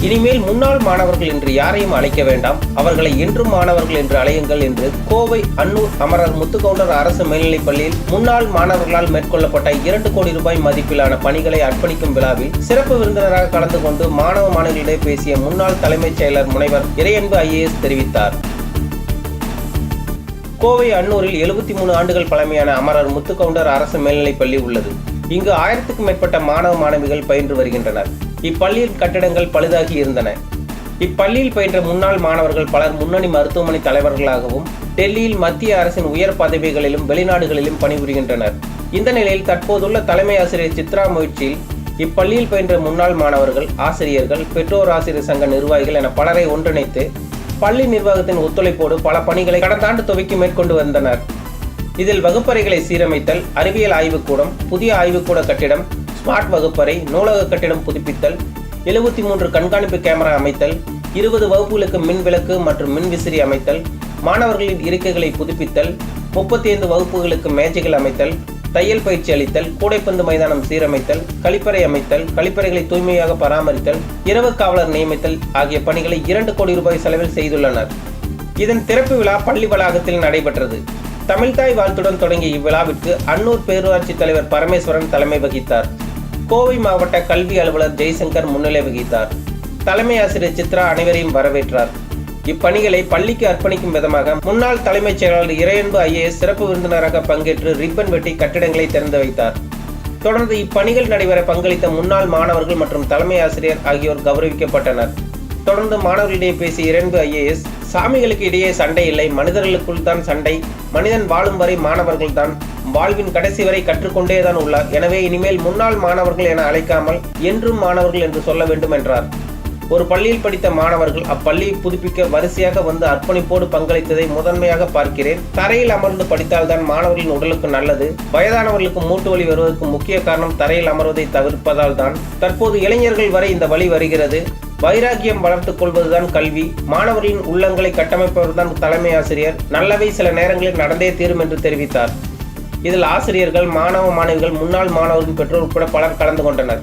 இனிமேல் முன்னாள் மாணவர்கள் என்று யாரையும் அழைக்க வேண்டாம். அவர்களை என்றும் மாணவர்கள் என்று அழையுங்கள் என்று கோவை அன்னூர் அமரர் முத்துக்கவுண்டர் அரசு மேல்நிலைப் பள்ளியில் முன்னாள் மாணவர்களால் மேற்கொள்ளப்பட்ட இரண்டு கோடி ரூபாய் மதிப்பிலான பணிகளை அர்ப்பணிக்கும் விழாவில் சிறப்பு விருந்தினராக கலந்து கொண்டு மாணவ மாணவிகளிடையே பேசிய முன்னாள் தலைமைச் செயலர் முனைவர் இறையன்பு ஐஏஎஸ் தெரிவித்தார். கோவை அன்னூரில் எழுபத்தி மூணு ஆண்டுகள் பழமையான அமரர் முத்துக்கவுண்டர் அரசு மேல்நிலைப் பள்ளி உள்ளது. இங்கு ஆயிரத்துக்கும் மேற்பட்ட மாணவ மாணவிகள் பயின்று வருகின்றனர். இப்பள்ளியின் கட்டிடங்கள் பழுதாகி இருந்தன. இப்பள்ளியில் பயின்ற முன்னாள் மாணவர்கள் பலர் முன்னணி மருத்துவமனை தலைவர்களாகவும் டெல்லியில் மத்திய அரசின் உயர் பதவிகளிலும் வெளிநாடுகளிலும் பணிபுரிகின்றனர். இந்த நிலையில் தற்போதுள்ள தலைமை ஆசிரியர் சித்ரா முயற்சியில் இப்பள்ளியில் பயின்ற முன்னாள் மாணவர்கள் ஆசிரியர்கள் பெற்றோர் ஆசிரியர் சங்க நிர்வாகிகள் என பலரை ஒன்றிணைத்து பள்ளி நிர்வாகத்தின் ஒத்துழைப்போடு பல பணிகளை கடந்த ஆண்டு துவக்கி மேற்கொண்டு வந்தனர். இதில் வகுப்பறைகளை சீரமைத்தல் அறிவியல் ஆய்வுக்கூடம் புதிய ஆய்வுக்கூட கட்டிடம் ஸ்மார்ட் வகுப்பறை நூலக கட்டிடம் புதுப்பித்தல் எழுபத்தி மூன்று கண்காணிப்பு கேமரா அமைத்தல் இருபது வகுப்புகளுக்கு மின் விளக்கு மற்றும் மின் விசிறி அமைத்தல் மாணவர்களின் இருக்கைகளை புதுப்பித்தல் முப்பத்தி ஐந்து வகுப்புகளுக்கு மேஜைகள் அமைத்தல் தையல் பயிற்சி அளித்தல் கூடைப்பந்து மைதானம் சீரமைத்தல் கழிப்பறை அமைத்தல் கழிப்பறைகளை தூய்மையாக பராமரித்தல் இரவு காவலர் நியமித்தல் ஆகிய பணிகளை இரண்டு கோடி ரூபாய் செலவில் செய்துள்ளனர். இதன் திறப்பு விழா பள்ளி வளாகத்தில் நடைபெற்றது. தமிழ்தாய் வாழ்த்துடன் தொடங்கிய இவ்விழாவிற்கு அன்னூர் பேரூராட்சி தலைவர் பரமேஸ்வரன் தலைமை வகித்தார். கோவை மாவட்ட கல்வி அலுவலர் ஜெய்சங்கர் முன்னிலை வகித்தார். தலைமை ஆசிரியர் சித்ரா அனைவரையும் வரவேற்றார். இப்பணிகளை பள்ளிக்கு அர்ப்பணிக்கும் விதமாக முன்னாள் தலைமைச் செயலாளர் இறையன்பு ஐஏஎஸ் சிறப்பு விருந்தினராக பங்கேற்று ரிப்பன் வெட்டி கட்டிடங்களை திறந்து வைத்தார். தொடர்ந்து இப்பணிகள் நடைபெற பங்களித்த முன்னாள் மாணவர்கள் மற்றும் தலைமை ஆசிரியர் ஆகியோர் கௌரவிக்கப்பட்டனர். தொடர்ந்து மாணவர்களிடையே பேசிய இரண்டு ஐஏஎஸ் சாமிகளுக்கு இடையே சண்டை இல்லை. மனிதர்களுக்குள் தான் சண்டை. மனிதன் வாழும் வரை மாணவர்கள் தான் வாழ்வின் கடைசி வரை கற்றுக்கொண்டே தான் உள்ளார். எனவே இனிமேல் முன்னாள் மாணவர்கள் என அழைக்காமல் என்றும் மாணவர்கள் என்று சொல்ல வேண்டும் என்றார். ஒரு பள்ளியில் படித்த மாணவர்கள் அப்பள்ளியை புதுப்பிக்க வரிசையாக வந்து அர்ப்பணிப்போடு பங்களித்ததை முதன்மையாக பார்க்கிறேன். தரையில் அமர்ந்து படித்தால்தான் மாணவர்களின் உடலுக்கு நல்லது. வயதானவர்களுக்கு மூட்டு வலி வருவதற்கு முக்கிய காரணம் தரையில் அமர்வதை தவிர்ப்பதால் தான் தற்போது இளைஞர்கள் வரை இந்த வழி வருகிறது. வைராக்கியம் வளர்த்துக் கொள்வதுதான் கல்வி. மாணவர்களின் உள்ளங்களை கட்டமைப்பவர்தான் தலைமை ஆசிரியர். நல்லவை சில நேரங்களில் நடந்தே தீரும் என்று தெரிவித்தார். இதில் ஆசிரியர்கள் மாணவ மாணவிகள் முன்னாள் மாணவர்கள் பெற்றோர் உட்பட பலர் கலந்து கொண்டனர்.